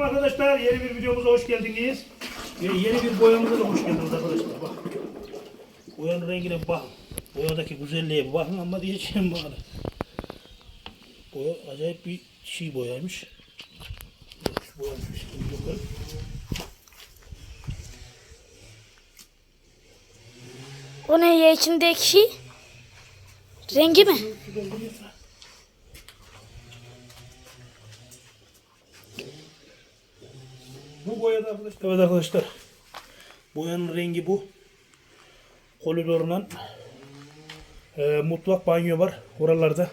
Arkadaşlar yeni bir videomuza hoş geldiniz. Yeni bir boyamıza da hoş geldiniz arkadaşlar. Bak. Boyanın rengine bak. Boyadaki güzelliğe bir bakın ama diyeceğim bana. Boya acayip bir şey boyaymış. Boyamış yukarı. O ne ya içindeki? Rengi mi? Bu boyada arkadaşlar. Evet arkadaşlar. Boyanın rengi bu. Koridorla e, mutfak banyo var oralarda.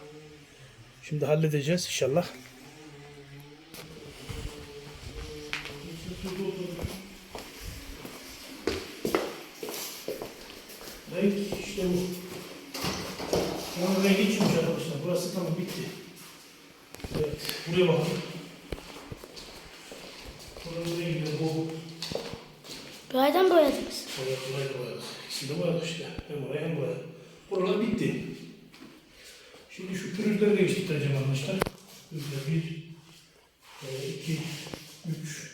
Şimdi halledeceğiz inşallah. Renk işte bu. Bunun rengi çıkmış arkadaşlar. Burası tamam bitti. Evet. Buraya bakalım. Buranın rengi de bu. Buradan boyadınız. Oraya burayı da boyadık. İkisini de boyadık işte. Hem oraya hem buraya. Buralar bitti. Şimdi şu pürüzleri değiştireceğim arkadaşlar. Pürüzler bir, e, iki, üç,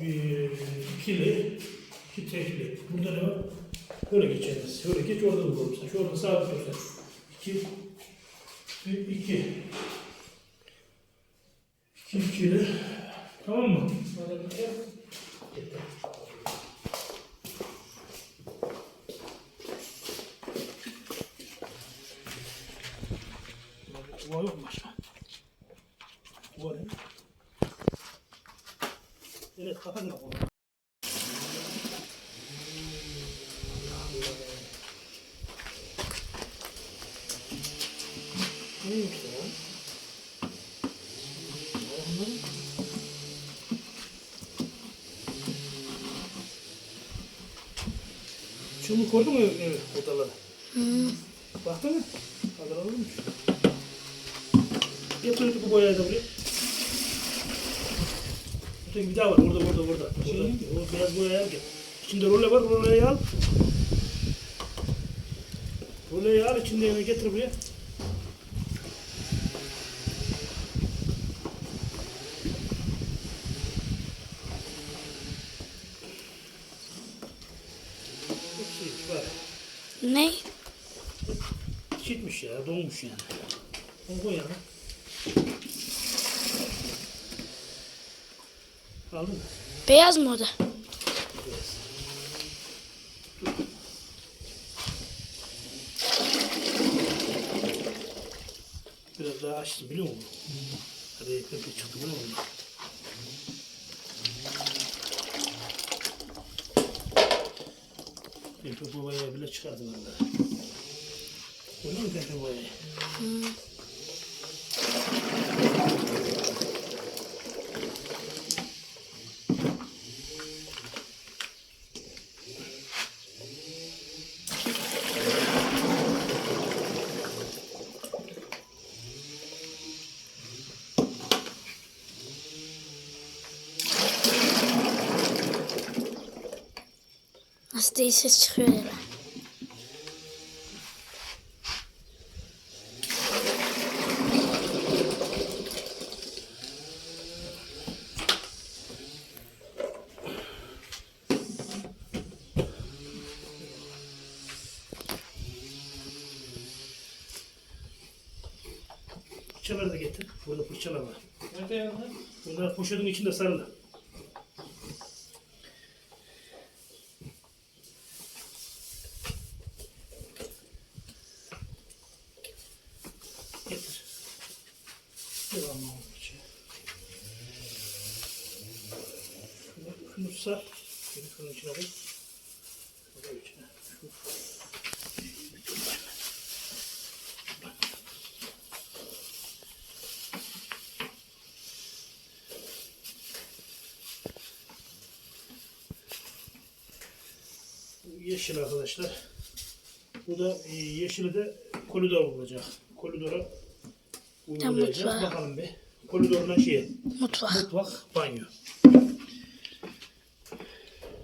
bir, ikili, iki tekli. Burada ne var? Böyle geçeceğiz. Şöyle geç orada duralım sen. Şu orada sabit dur sen. İki, bir, iki. İki ikili. Tamam mı? Böyle 9월에 얘네 다 샀나 보네 Чому кордону отдала? Пахтами? Отдала. Я только буквально добрый. Bir daha var. Orada, burada, burada. Burada. O beyaz boyayı al gel. İçinde role var. Roleyi al. Roleyi al. içinde getir buraya. Var. Ne? Çitmiş ya, donmuş yani. Onu koy yana. Aldın mı? Beyaz mı o da? Biraz daha açtı biliyor musun? Hadi ekmek çıktı biliyor musun? Tempe boyaya bile çıkardı valla. Gördün mü tempe boyayı? Nasıl değil ses çıkıyor ya. Fırçaları da getir. Burada fırçalar var. Nerede ya? Bunlar poşetin içinde sarılı. Getir. Devamlı olmuş. Şunu, şunu sar. Şunu şunun içine koy. Bu da içine. Şu. Bu yeşil arkadaşlar. Bu da e, yeşili de koridor olacak. Koridora uygulayacağız. Bakalım bir. Koridorla şeye. Mutfak. Mutfak, banyo.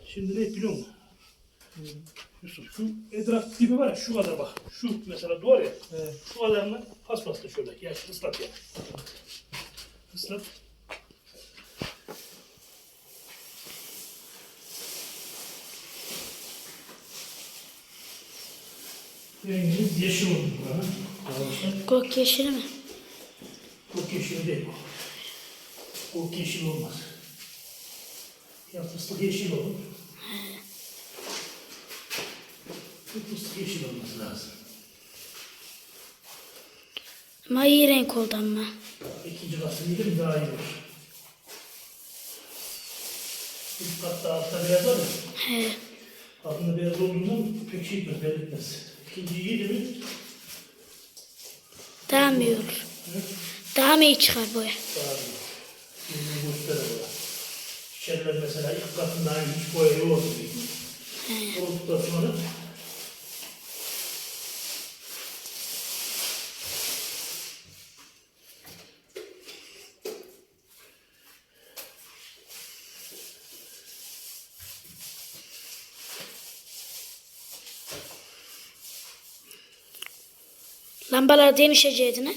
Şimdi ne biliyor musun? Yusuf şu etraf gibi var ya şu kadar bak. Şu mesela duvar ya. Şu kadarını paspasla şöyle. Ya ıslat ya. Islat. Rengimiz yeşil oldu. Arkadaşlar. Gök yeşili mi? Kok yeşil değil bu. Kok yeşil olmaz. Ya fıstık yeşil olur. Bu fıstık yeşil olması lazım. Ama iyi renk oldu ama. İkinci kası yedim daha iyi olur. İlk katta altta beyaz var ya. He. Altında beyaz olduğundan pek şey etmez, belli mi? Daha mı iyi olur? Daha mı iyi çıkar boya? Daha mesela ilk katında hiç boya yok. Olduktan sonra Lambalar denişeceğiydi ne?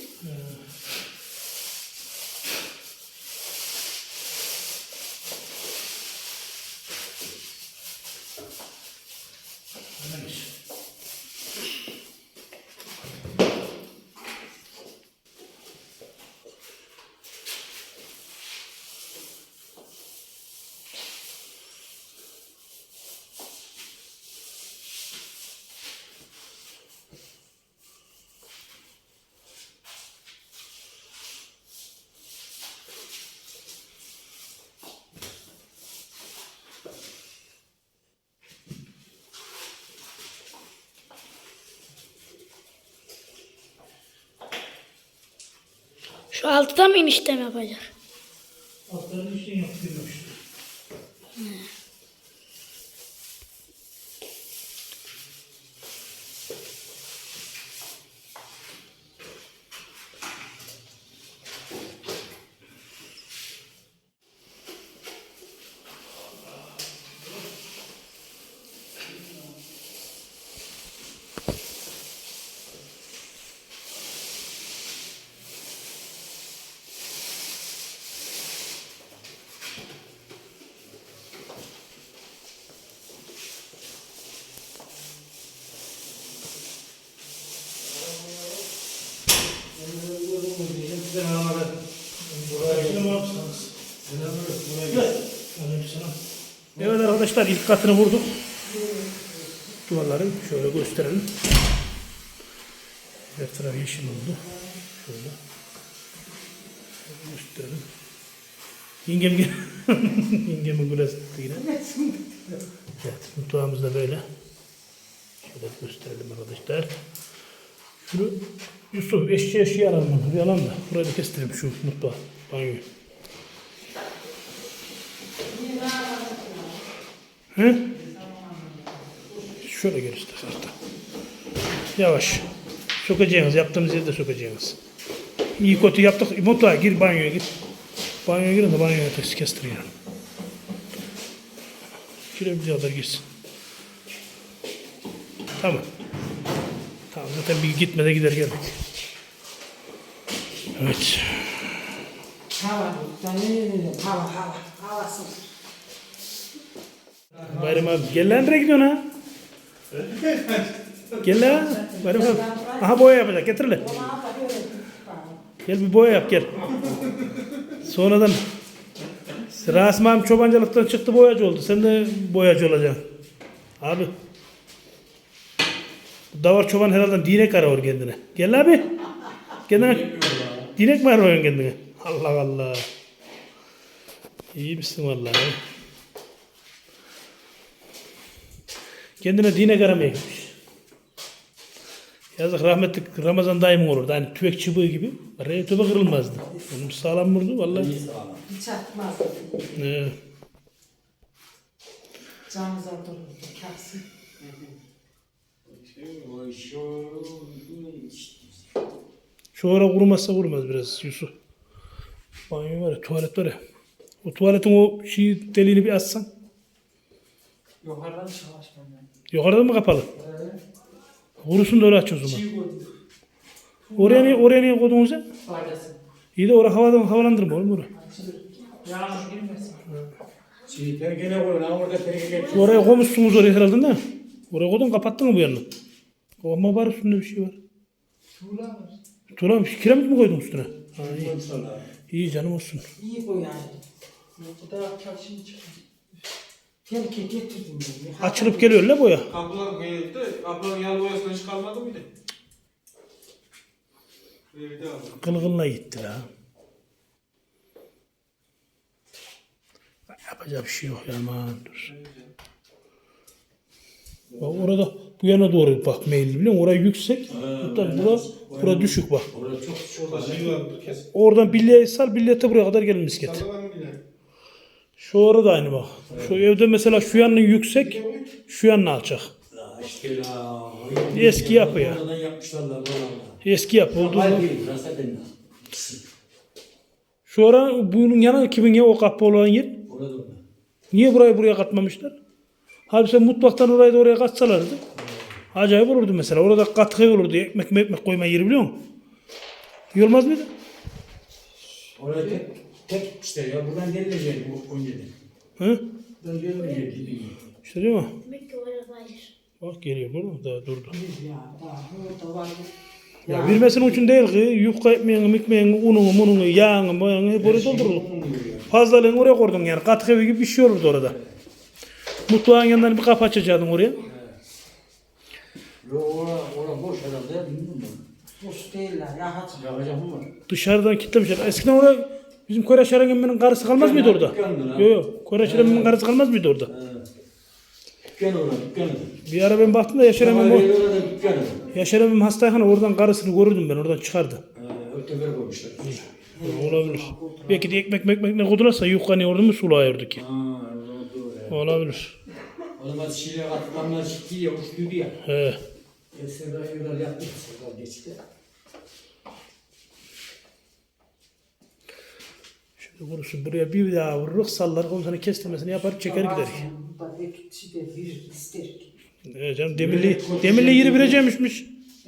Şu altıda mı eniştem yapacak? Altlarını işte yaptırmış. Buraya yapsanız. Aleykümselam. Evet arkadaşlar ilk katını vurduk. Duvarları şöyle gösterelim. Her taraf yeşil oldu. Şöyle. Gösterelim. Yengem gel. Yengemin gülesi yine. Evet mutfağımız da böyle. Şöyle gösterelim arkadaşlar. Şunu Yusuf eşya eşya alalım alalım da. Burayı da kestireyim şu mutfağı. Banyoyu. Hı? Şöyle gel istersen. hatta. Yavaş. Sokacağınız. Yaptığımız yerde sokacağınız. İyi kötü yaptık. Mutfağa gir banyoya gir. Banyoya girin de banyoya tek kestir yani. Girebildiği kadar girsin. Tamam. Tamam zaten bir gitmede gider geldik. Evet. Hava, ne dedim? Hava, hava, havası. Bayram abi gel lan nereye gidiyorsun ha? gel lan. Bayram abi. Aha boya yapacak getir lan. Gel bir boya yap gel. Sonradan Rasim abi çobancılıktan çıktı boyacı oldu. Sen de boyacı olacaksın. Abi. Bu Davar çoban herhalde dinek arıyor kendine. Gel abi. Kendine. Dinek mi arıyorsun kendine? Allah Allah. İyi misin vallahi? Kendine dinek aramaya gitmiş. Yazık rahmetli Ramazan dayımın olurdu. Hani tüfek çubuğu gibi. Araya tüfe kırılmazdı. Benim sağlam vurdu vallahi. Hiç atmaz. Ee, Canımıza dururdu, kalsın. şu ara kurumazsa kurumaz biraz Yusuf. Banyo var ya, tuvalet var ya. O tuvaletin o şey deliğini bir açsan. Yukarıdan çalışmam ben. Yukarıda mı kapalı? Evet. Vurursun da öyle aç o zaman. Çiğ koyduk. Oraya niye, oraya niye koydunuz ya? Faydası. İyi de oraya havadan havalandırma oğlum oraya. Açılır. Yağmur girmesin. Çiğ tergene koyun ha orada tergene geç. Oraya koymuşsunuz oraya herhalde değil mi? Oraya koydun kapattın mı bu yanını? Ama var üstünde bir şey var. Tuğla var. Tuğla kiremit mi koydun üstüne? Ha, iyi. İyi canım olsun. İyi koy yani. Bu da karşını çıkıyor. Tehlike getirdim ben. Açılıp geliyor la boya. Kapılar geldi. Kapıların yan boyasından hiç kalmadı mıydı? Evde abi. Kılgınla gitti la. Yapacak bir şey yok ya aman dur. Bak orada bu yana doğru bak meyilli biliyor musun? Orası yüksek. Hatta bura, bura düşük bak. Orada çok şurada şey kesin. Oradan bilyeye sar, bilyete buraya kadar gelir misket. Sallanan bile. Şu orada aynı bak. Şu evde mesela şu yanın yüksek, şu yanın alçak. İşte. Eski yapı ya. Oradan. Eski yapı olduğu Hayır zaman. değil. Rasa denle. Şu ara bunun yanı kimin ya o kapı olan yer? Orada da. Niye burayı buraya katmamışlar? Halbuki mutfaktan orayı da oraya katsalardı. Acayip olurdu mesela. Orada katkı olurdu. Ekmek ekmek koyma yeri biliyor musun? İyi olmaz mıydı? Oraya tek, tek işte ya. Buradan gelilecek bu önceden. Hı? Buradan dediğin gibi. İşte değil mi? Demek ki orada. Bak geliyor mı? Daha durdu. Ya daha burada var. Ya bilmesinin için değil ki. Yufka ekmeğini, mikmeğini, ununu, mununu, yağını, mayağını hep oraya doldurulur. Ya. Fazlalığını oraya koydun yani. Katkı evi gibi bir şey olurdu orada. Mutfağın yanından bir kapı açacaktın oraya. Yo ora, ora boş herhalde. Boş değiller ya mı? Dışarıdan kilitlemişler. Eskiden orada bizim Kore Şeren emmenin karısı kalmaz mıydı orada? Yok yok. Kore Şeren emmenin karısı kalmaz mıydı orada? Dükkan orada, dükkan. Bir ara ben baktım da Yaşar orada dükkan. Yaşar emmem hastayken oradan karısını görürdüm ben. Oradan çıkardı. Ötebere koymuşlar. Olabilir. Belki de ekmek mekmek ne kodularsa yufkanı orada mı ki? Orada doğru ya. Olabilir. O zaman şile katılanlar çıktı ya, uçtuydu ya. He. E, Serdar Yıldar yaptı, Serdar geçti. Vurursun buraya bir daha vururuz sallar sonra kestirmesini yapar çeker gider. Burada ekşi de bir ister ki. He canım demirli, demirli yeri vereceğimişmiş.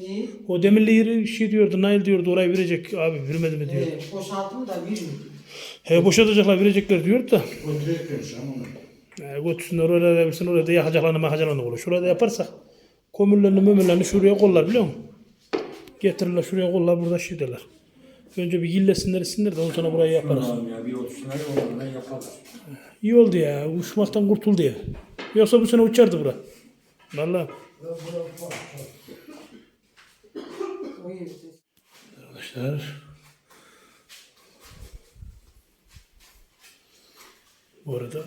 İyi. O demirli yeri şey diyordu Nail diyordu orayı verecek abi vermedi mi diyor. Ee, boşalttım da mi? He boşaltacaklar verecekler diyordu da. Kontrol ama onu. E, götürsünler oraya da versin oraya da yakacaklarını makacaklarını olur. Şurada yaparsak kömürlerini mömürlerini şuraya kollar biliyor musun? Getirirler şuraya kollar burada şey derler. Önce bir yillesinler isinler de ondan sonra burayı yaparız. Tamam ya, bir otursunlar onlardan yaparlar. İyi oldu ya uçmaktan kurtuldu ya. Yoksa bu sene uçardı bura. Evde. Arkadaşlar. Bu arada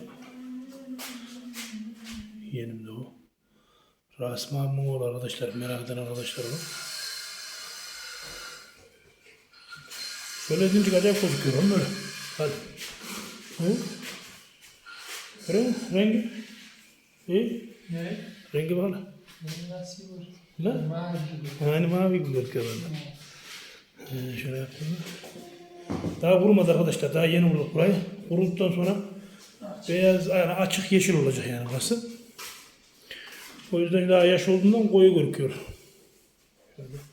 yenim de o. Rasim abimin oğlu arkadaşlar. Merak eden arkadaşlar o. Şöyle edince acayip gözüküyor oğlum böyle. Hadi. Hı? Musun? Rengi? İyi. Ne? Rengi böyle. Nasıl olur? Ne? Mavi gibi. Yani mavi gibi gözüküyor bende. Ee, şöyle yapayım. Daha kurumadı arkadaşlar. Daha yeni vurduk burayı. Kuruduktan sonra beyaz yani açık yeşil olacak yani burası. O yüzden daha yaş olduğundan koyu gözüküyor. Şöyle.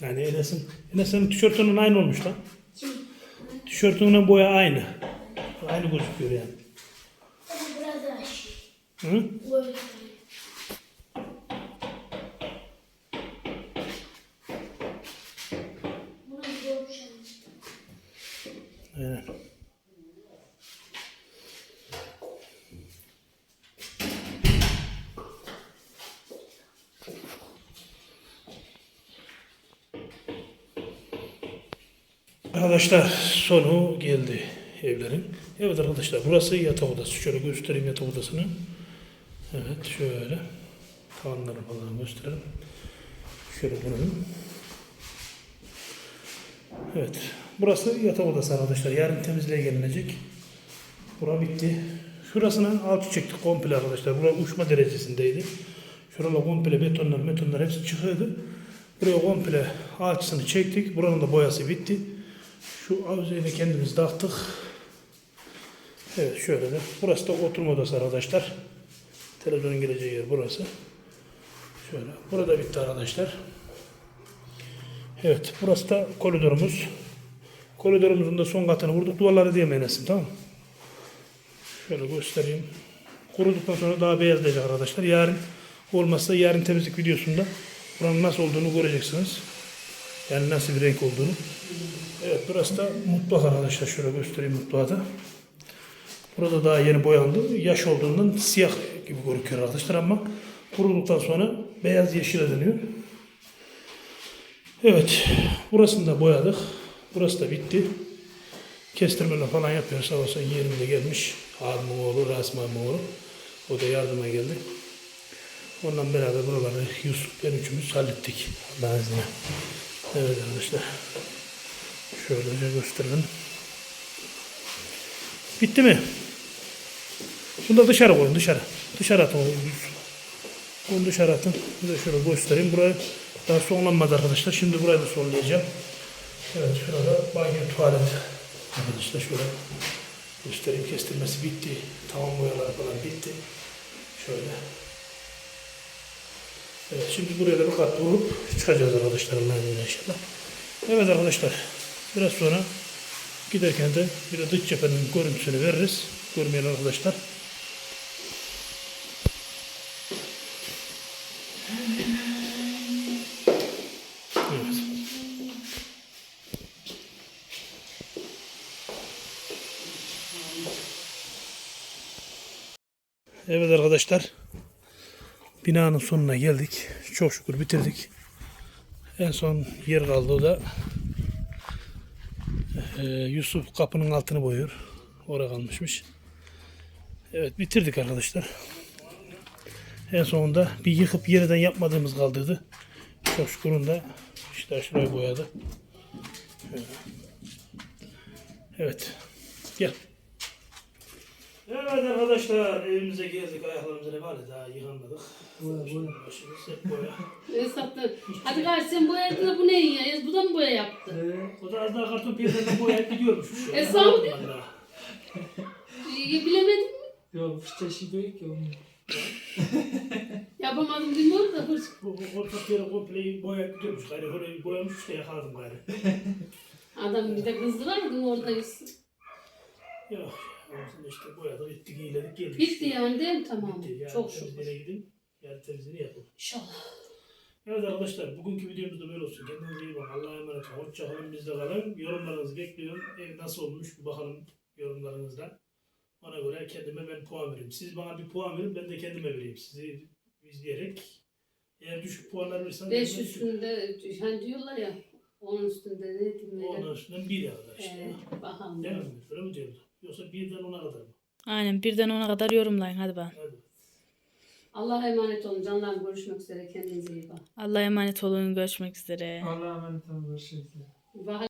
Yani Enes'in, Enes'in tişörtünün aynı olmuş lan. Tişörtünün boya aynı. Aynı gözüküyor yani. Biraz daha şey. Hı? Böyle. Arkadaşlar sonu geldi evlerin. Evet arkadaşlar burası yatak odası. Şöyle göstereyim yatak odasını. Evet şöyle. Tavanları falan gösterelim. Şöyle dönelim. Evet. Burası yatak odası arkadaşlar. Yarın temizliğe gelinecek. Bura bitti. Şurasının altı çektik komple arkadaşlar. Bura uçma derecesindeydi. Şurada komple betonlar, betonlar hepsi çıkıyordu. Buraya komple ağaçsını çektik. Buranın da boyası bitti. Şu avizeyi kendimiz taktık. Evet şöyle de. Burası da oturma odası arkadaşlar. Televizyonun geleceği yer burası. Şöyle. Burada bitti arkadaşlar. Evet, burası da koridorumuz. Koridorumuzun da son katını vurduk. Duvarları diyemeyin Esin tamam? Şöyle göstereyim. Kuruduktan sonra daha beyazlayacak arkadaşlar. Yarın olmazsa yarın temizlik videosunda buranın nasıl olduğunu göreceksiniz. Yani nasıl bir renk olduğunu. Evet burası da mutfak arkadaşlar. Şöyle göstereyim mutfağı da. Burada daha yeni boyandı. Yaş olduğundan siyah gibi görünüyor arkadaşlar ama kuruduktan sonra beyaz yeşile dönüyor. Evet. Burasını da boyadık. Burası da bitti. Kestirmeler falan yapıyor. Sağ olsun yerinde gelmiş. Abimin oğlu, Rasim abimin oğlu. O da yardıma geldi. Ondan beraber buraları Yusuf ben üçümüz hallettik. Allah'ın izniyle. Evet arkadaşlar. Şöylece gösterelim. Bitti mi? Bunu da dışarı koyun dışarı. Dışarı atın. Bunu dışarı atın. Bir de şöyle göstereyim. Burayı daha sonlanmadı arkadaşlar. Şimdi burayı da sonlayacağım. Evet şurada banyo tuvalet. Arkadaşlar şöyle göstereyim. Kestirmesi bitti. Tamam boyalar falan bitti. Şöyle. Evet şimdi buraya da bir kat vurup çıkacağız arkadaşlar Allah'ın izniyle inşallah. Evet arkadaşlar biraz sonra giderken de bir de dış cephenin görüntüsünü veririz. Görmeyen arkadaşlar. Evet arkadaşlar. Binanın sonuna geldik. Çok şükür bitirdik. En son yer kaldı da eee, Yusuf kapının altını boyuyor. Oraya kalmışmış. Evet bitirdik arkadaşlar. En sonunda bir yıkıp yeniden yapmadığımız kaldıydı. Çok şükür onu da işte şurayı boyadı. Evet. Gel. Evet arkadaşlar evimize geldik. Ayaklarımıza ne var ya, daha yıkanmadık. Boya, boya. Başımız hep boya. Esat'ta. Hadi gari sen boyadın da bu ne ya? Bu da mı boya yaptı? Ee, O da az daha karton piyasasından boyayıp gidiyormuş. E, sağ ol. İyi, bilemedin mi? yok fırça şey büyük ya onun. Yapamadım bilmiyorum da hırs. Bu orta piyasa komple boyayıp gidiyormuş. Gayrı orayı boyamış işte yakaladım gayrı. Adam bir de kızdıraydın oradayız. Yok. Aslında işte boyadık, ettik, iyiledik, geldik. Bitti yani değil mi? Tamam. Bitti. Yani Çok şükür. temizliğine gidin. Yani temizliğini yapın. İnşallah. Evet arkadaşlar bugünkü videomuz da böyle olsun. Kendinize iyi bakın. Allah'a emanet olun. Hoşça kalın. Bizde kalın. Yorumlarınızı bekliyorum. Ev nasıl olmuş bir bakalım yorumlarınızda. Ona göre kendime ben puan vereyim. Siz bana bir puan verin ben de kendime vereyim. Sizi izleyerek eğer düşük puanlar ben düşük- üstünde, hani diyorlar ya, onun üstünde ne Ondan öyle. üstünden bir işte. Ee, bakalım. Değil mi? Öyle mi diyorlar? Yoksa birden ona kadar mı? Aynen birden ona kadar yorumlayın hadi bakalım. Hadi. Allah'a emanet olun. Canlarım görüşmek üzere. Kendinize iyi bakın. Allah'a emanet olun görüşmek üzere. Allah'a emanet olun. Görüşürüz. Bahar